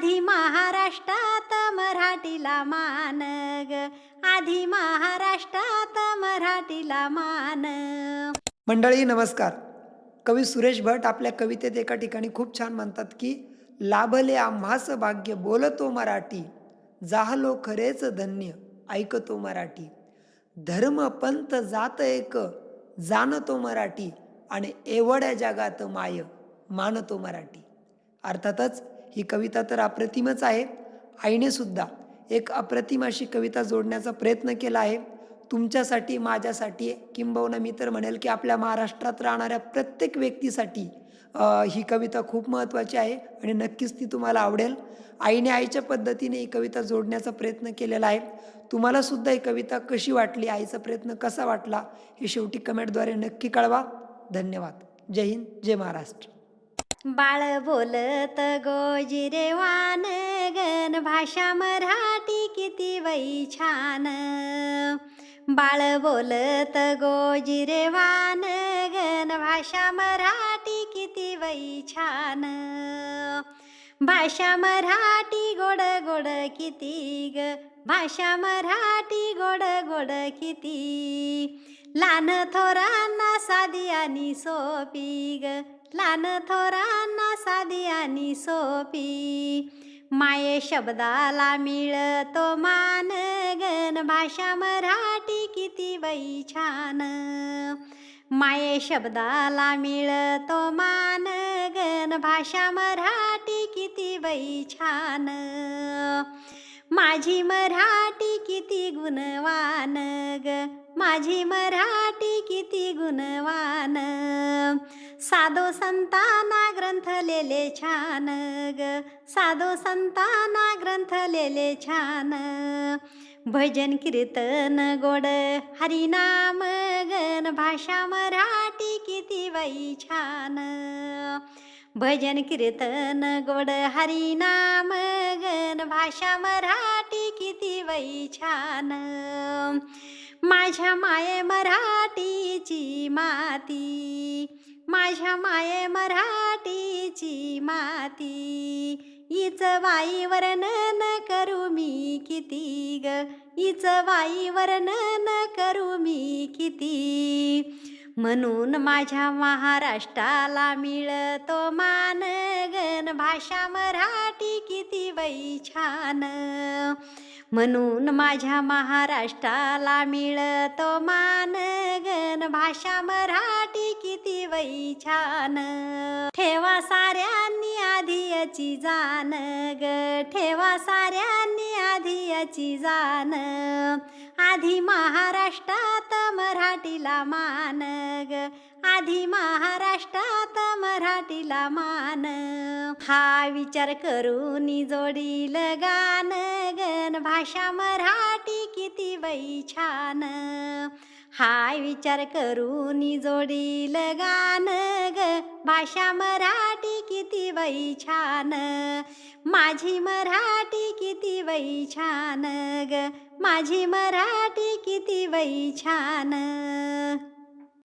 आधी महाराष्ट्रात मराठीला मान ग आधी महाराष्ट्रात मराठीला मान. मंडळी नमस्कार. कवी सुरेश भट आपल्या कवितेत एका ठिकाणी खूप छान म्हणतात की लाभले आम्हास भाग्य बोलतो मराठी. जाहलो खरेच धन्य ऐकतो मराठी. धर्म पंथ जात एक जाणतो मराठी. आणि एवढ्या जगात माय मानतो मराठी. अर्थातच ही कविता तर अप्रतिमच आहे. आईने सुद्धा एक अप्रतिम अशी कविता जोडण्याचा प्रयत्न केला आहे. तुमच्यासाठी माझ्यासाठी किंबहुना मी तर म्हणेल की आपल्या महाराष्ट्रात राहणाऱ्या प्रत्येक व्यक्तीसाठी ही कविता खूप महत्त्वाची आहे आणि नक्कीच ती तुम्हाला आवडेल. आईने आईच्या पद्धतीने ही कविता जोडण्याचा प्रयत्न केलेला आहे. तुम्हालासुद्धा ही कविता कशी वाटली? आईचा प्रयत्न कसा वाटला? हे शेवटी कमेंटद्वारे नक्की कळवा. धन्यवाद. जय हिंद जय महाराष्ट्र. बाळ बोलत गोजिरेवान गण भाषा मराठी किती वै छान. बाळ बोलत गोजिरेवान गण भाषा मराठी किती वै छान. भाषा मराठी गोड गोड किती ग भाषा मराठी गोड गोड किती. लहान थोरांना साधी आणि सोपी ग लहान थोरांना साधी आणि सोपी. माये शब्दाला मिळतो मान गण भाषा मराठी किती बाई छान. माये शब्दाला मिळतो मान गण भाषा मराठी किती बाई छान. माझी मराठी किती गुणवान ग माझी मराठी किती गुणवान. साधो संतांना ग्रंथलेले छान ग. साधो संतांना ग्रंथलेले छान. भजन कीर्तन गोड हरिनाम गण भाषा मराठी किती वै छान. भजन कीर्तन गोड हरिनाम गण भाषा मराठी किती वै छान. माझ्या माये मराठीची माती. माझ्या माये मराठीची माती. इच वाई वर्णन करू मी किती ग? इच वाई वर्णन करू मी किती? म्हणून माझ्या महाराष्ट्राला मिळतो मान गण भाषा मराठी किती वै छान. म्हणून माझ्या महाराष्ट्राला मिळतो मान गण भाषा मराठी वै छान. ठेवा साऱ्यांनी आधी याची जाण. ग ठेवा साऱ्यांनी आधी याची जाण. आधी महाराष्ट्रात मराठीला मान. ग आधी महाराष्ट्रात मराठीला मान. हा विचार करून जोडील गान गण भाषा मराठी किती वै छान. हाय विचार करून जोडील गान ग. भाषा मराठी किती बाई छान. माझी मराठी किती बाई छान ग. माझी मराठी किती बाई छान.